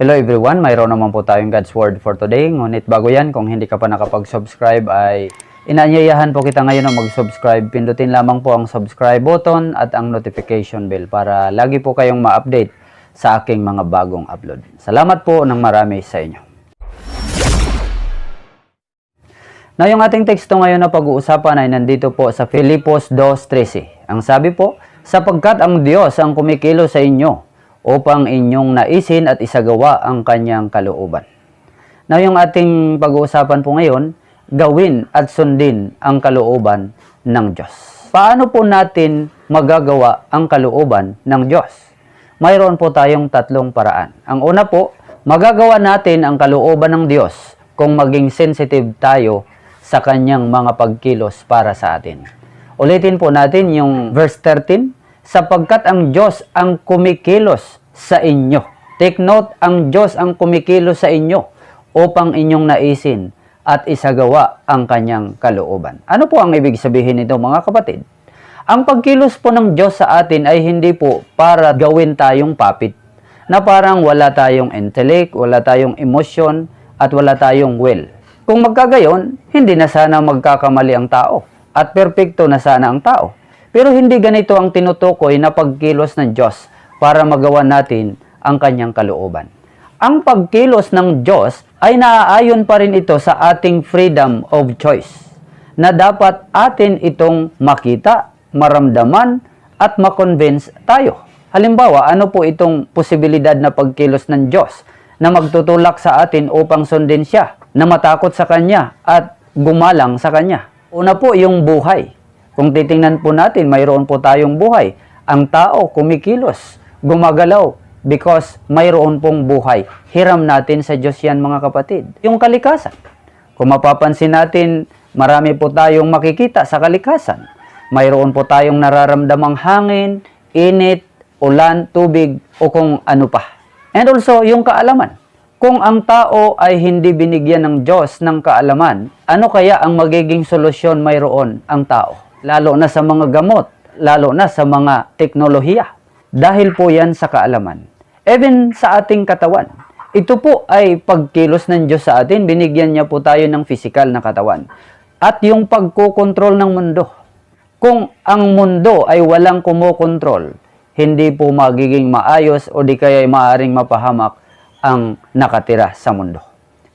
Hello everyone, mayroon naman po tayong God's Word for today. Ngunit bago yan, kung hindi ka pa nakapag-subscribe ay inaanyayahan po kita ngayon na mag-subscribe. Pindutin lamang po ang subscribe button at ang notification bell para lagi po kayong ma-update sa aking mga bagong upload. Salamat po ng marami sa inyo. Na yung ating teksto ngayon na pag-uusapan ay nandito po sa Filipos 2.13. Ang sabi po, sapagkat ang Diyos ang kumikilo sa inyo upang inyong naisin at isagawa ang kanyang kalooban. Na yung ating pag-uusapan po ngayon, gawin at sundin ang kalooban ng Diyos. Paano po natin magagawa ang kalooban ng Diyos? Mayroon po tayong tatlong paraan. Ang una po, magagawa natin ang kalooban ng Diyos kung maging sensitive tayo sa kanyang mga pagkilos para sa atin. Ulitin po natin yung verse 13, sapagkat ang Diyos ang kumikilos sa inyo. Take note, ang Diyos ang kumikilos sa inyo upang inyong naisin at isagawa ang kanyang kalooban. Ano po ang ibig sabihin nito mga kapatid? Ang pagkilos po ng Diyos sa atin ay hindi po para gawin tayong papit na parang wala tayong intellect, wala tayong emotion, at wala tayong will. Kung magkagayon, hindi na sana magkakamali ang tao at perpekto na sana ang tao. Pero hindi ganito ang tinutukoy na pagkilos ng Diyos para magawa natin ang kanyang kalooban. Ang pagkilos ng Diyos ay naaayon pa rin ito sa ating freedom of choice na dapat atin itong makita, maramdaman at makonvince tayo. Halimbawa, ano po itong posibilidad na pagkilos ng Diyos na magtutulak sa atin upang sundin siya, na matakot sa Kanya at gumalang sa Kanya? Una po, yung buhay. Kung titingnan po natin, mayroon po tayong buhay. Ang tao kumikilos, gumagalaw, because mayroon pong buhay. Hiram natin sa Diyos yan mga kapatid. Yung kalikasan. Kung mapapansin natin, marami po tayong makikita sa kalikasan. Mayroon po tayong nararamdamang hangin, init, ulan, tubig, o kung ano pa. And also, yung kaalaman. Kung ang tao ay hindi binigyan ng Diyos ng kaalaman, ano kaya ang magiging solusyon mayroon ang tao? Lalo na sa mga gamot, lalo na sa mga teknolohiya. Dahil po yan sa kaalaman. Even sa ating katawan. Ito po ay pagkilos ng Diyos sa atin, binigyan niya po tayo ng physical na katawan. At yung pagkokontrol ng mundo. Kung ang mundo ay walang kumokontrol, hindi po magiging maayos o di kaya maaring mapahamak ang nakatira sa mundo.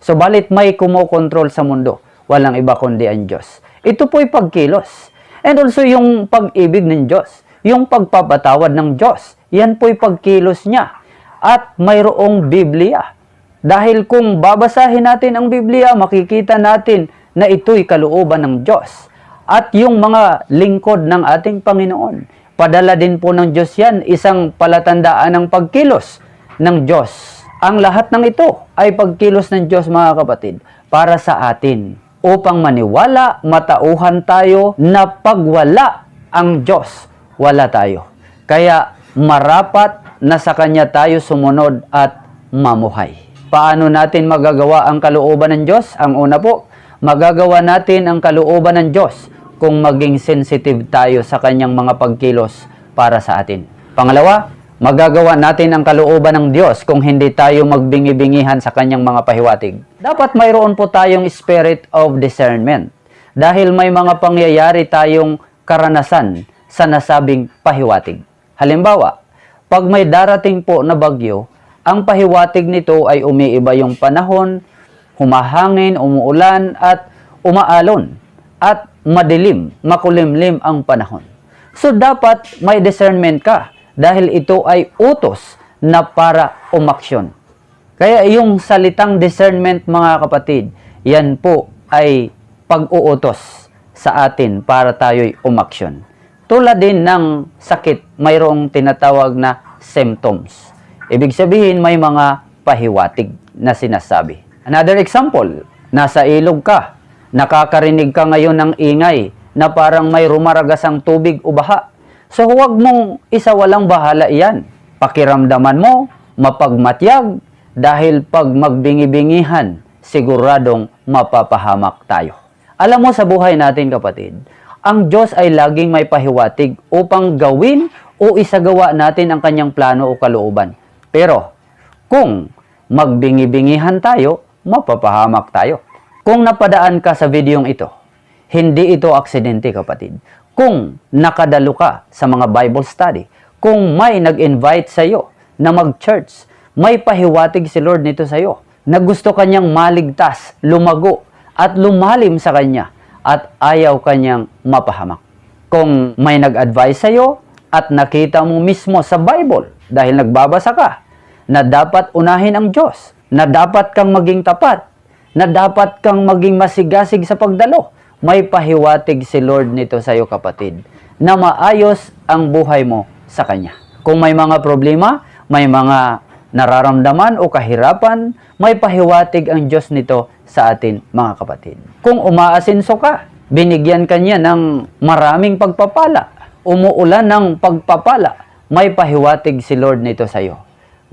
So balit may kumokontrol sa mundo, walang iba kundi ang Diyos. Ito po'y pagkilos. And also yung pag-ibig ng Diyos, yung pagpapatawad ng Diyos, yan po'y pagkilos niya. At mayroong Biblia. Dahil kung babasahin natin ang Biblia, makikita natin na ito'y kalooban ng Diyos. At yung mga lingkod ng ating Panginoon, padala din po ng Diyos yan, isang palatandaan ng pagkilos ng Diyos. Ang lahat ng ito ay pagkilos ng Diyos mga kapatid para sa atin upang maniwala, matauhan tayo na pag wala ang Diyos, wala tayo. Kaya marapat na sa Kanya tayo sumunod at mamuhay. Paano natin magagawa ang kalooban ng Diyos? Ang una po, magagawa natin ang kalooban ng Diyos kung maging sensitive tayo sa Kanyang mga pagkilos para sa atin. Pangalawa, magagawa natin ang kalooban ng Diyos kung hindi tayo magbingi-bingihan sa kanyang mga pahiwatig. Dapat mayroon po tayong spirit of discernment dahil may mga pangyayari tayong karanasan sa nasabing pahiwatig. Halimbawa, pag may darating po na bagyo, ang pahiwatig nito ay umiiba yung panahon, humahangin, umuulan at umaalon at madilim, makulimlim ang panahon. So dapat may discernment ka dahil ito ay utos na para umaksyon. Kaya yung salitang discernment mga kapatid, yan po ay pag-uutos sa atin para tayo'y umaksyon. Tulad din ng sakit, mayroong tinatawag na symptoms. Ibig sabihin may mga pahiwatig na sinasabi. Another example, nasa ilog ka, nakakarinig ka ngayon ng ingay na parang may rumaragasang tubig o baha. So huwag mong isawalang bahala iyan. Pakiramdaman mo, mapagmatyag, dahil pag magbingi-bingihan, siguradong mapapahamak tayo. Alam mo sa buhay natin kapatid, ang Diyos ay laging may pahiwatig upang gawin o isagawa natin ang kanyang plano o kalooban. Pero kung magbingi-bingihan tayo, mapapahamak tayo. Kung napadaan ka sa videong ito, hindi ito aksidente kapatid. Kung nakadalo ka sa mga Bible study, kung may nag-invite sa iyo na mag-church, may pahiwatig si Lord nito sa iyo na gusto kanyang maligtas, lumago, at lumalim sa kanya at ayaw kanyang mapahamak. Kung may nag-advise sa iyo at nakita mo mismo sa Bible dahil nagbabasa ka na dapat unahin ang Diyos, na dapat kang maging tapat, na dapat kang maging masigasig sa pagdalo, may pahiwatig si Lord nito sa iyo kapatid, na maayos ang buhay mo sa Kanya. Kung may mga problema, may mga nararamdaman o kahirapan, may pahiwatig ang Diyos nito sa atin mga kapatid. Kung umaasinso ka, binigyan ka niya ng maraming pagpapala, umuulan ng pagpapala, may pahiwatig si Lord nito sa iyo.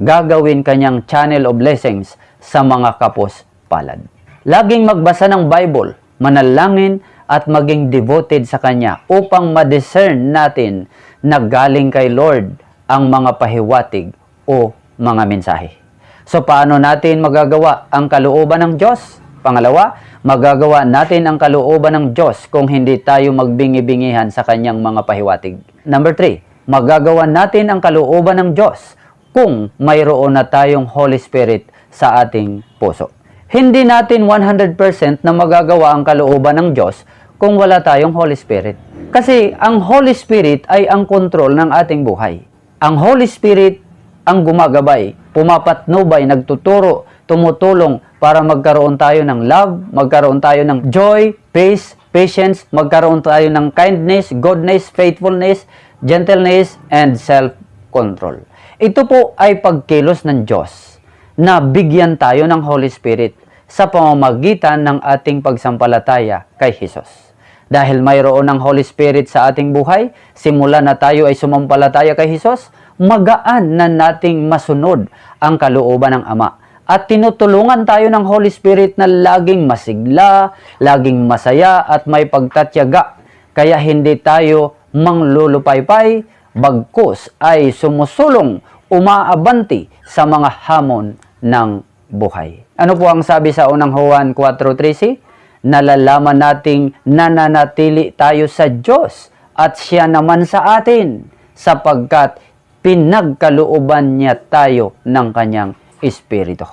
Gagawin kanyang channel of blessings sa mga kapos palad. Laging magbasa ng Bible, manalangin at maging devoted sa Kanya upang ma-discern natin na galing kay Lord ang mga pahiwatig o mga mensahe. So paano natin magagawa ang kalooban ng Diyos? Pangalawa, magagawa natin ang kalooban ng Diyos kung hindi tayo magbingi-bingihan sa kanyang mga pahiwatig. Number three, magagawa natin ang kalooban ng Diyos kung mayroon na tayong Holy Spirit sa ating puso. Hindi natin 100% na magagawa ang kalooban ng Diyos kung wala tayong Holy Spirit. Kasi ang Holy Spirit ay ang kontrol ng ating buhay. Ang Holy Spirit ang gumagabay, pumapatnubay, nagtuturo, tumutulong para magkaroon tayo ng love, magkaroon tayo ng joy, peace, patience, magkaroon tayo ng kindness, goodness, faithfulness, gentleness, and self-control. Ito po ay pagkilos ng Diyos na bigyan tayo ng Holy Spirit sa pamamagitan ng ating pagsampalataya kay Jesus. Dahil mayroon ng Holy Spirit sa ating buhay, simula na tayo ay sumampalataya kay Jesus, magaan na nating masunod ang kalooban ng Ama. At tinutulungan tayo ng Holy Spirit na laging masigla, laging masaya at may pagtatyaga. Kaya hindi tayo manglulupaypay, bagkus ay sumusulong, umaabanti sa mga hamon ng buhay. Ano po ang sabi sa unang Juan 4.13? Nalalaman nating nananatili tayo sa Diyos at siya naman sa atin sapagkat pinagkalooban niya tayo ng kanyang Espiritu.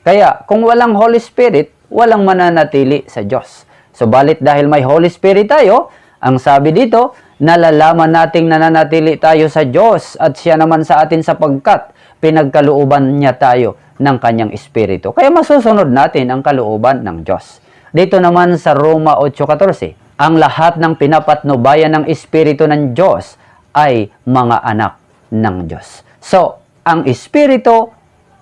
Kaya kung walang Holy Spirit, walang mananatili sa Diyos. Subalit dahil may Holy Spirit tayo, ang sabi dito, nalalaman nating nananatili tayo sa Diyos at siya naman sa atin sapagkat pinagkalooban niya tayo ng kanyang Espiritu. Kaya masusunod natin ang kalooban ng Diyos. Dito naman sa Roma 8.14, ang lahat ng pinapatnubayan ng Espiritu ng Diyos ay mga anak ng Diyos. So, ang Espiritu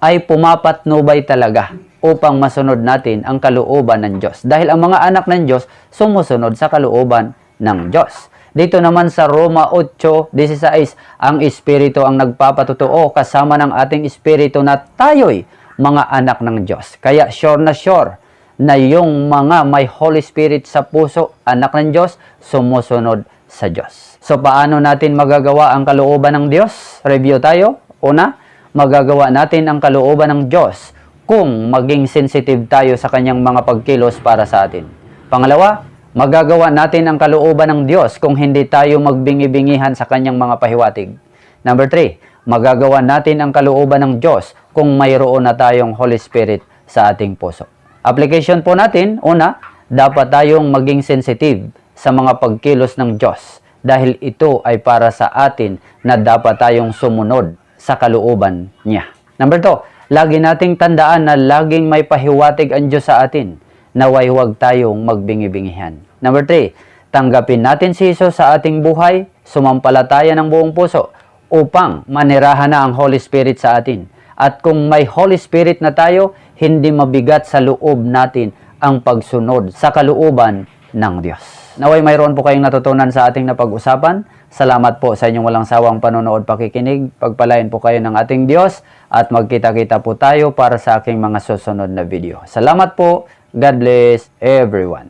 ay pumapatnubay talaga upang masunod natin ang kalooban ng Diyos. Dahil ang mga anak ng Diyos sumusunod sa kalooban ng Diyos. Dito naman sa Roma 8.16, ang Espiritu ang nagpapatutuo kasama ng ating Espiritu na tayo'y mga anak ng Diyos. Kaya sure na sure na yung mga may Holy Spirit sa puso, anak ng Diyos, sumusunod sa Diyos. So paano natin magagawa ang kalooban ng Diyos? Review tayo. Una, magagawa natin ang kalooban ng Diyos kung maging sensitive tayo sa kanyang mga pagkilos para sa atin. Pangalawa, magagawa natin ang kalooban ng Diyos kung hindi tayo magbingi-bingihan sa kanyang mga pahiwatig. Number three, magagawa natin ang kalooban ng Diyos kung mayroon na tayong Holy Spirit sa ating puso. Application po natin, una, dapat tayong maging sensitive sa mga pagkilos ng Diyos dahil ito ay para sa atin na dapat tayong sumunod sa kalooban niya. Number two, lagi nating tandaan na laging may pahiwatig ang Diyos sa atin naway huwag tayong magbingi-bingihan. Number three, tanggapin natin si Jesus sa ating buhay, sumampalataya ng buong puso upang manirahan na ang Holy Spirit sa atin. At kung may Holy Spirit na tayo, hindi mabigat sa loob natin ang pagsunod sa kalooban ng Diyos. Naway mayroon po kayong natutunan sa ating napag-usapan. Salamat po sa inyong walang sawang panonood pakikinig. Pagpalain po kayo ng ating Diyos at magkita-kita po tayo para sa aking mga susunod na video. Salamat po. God bless everyone.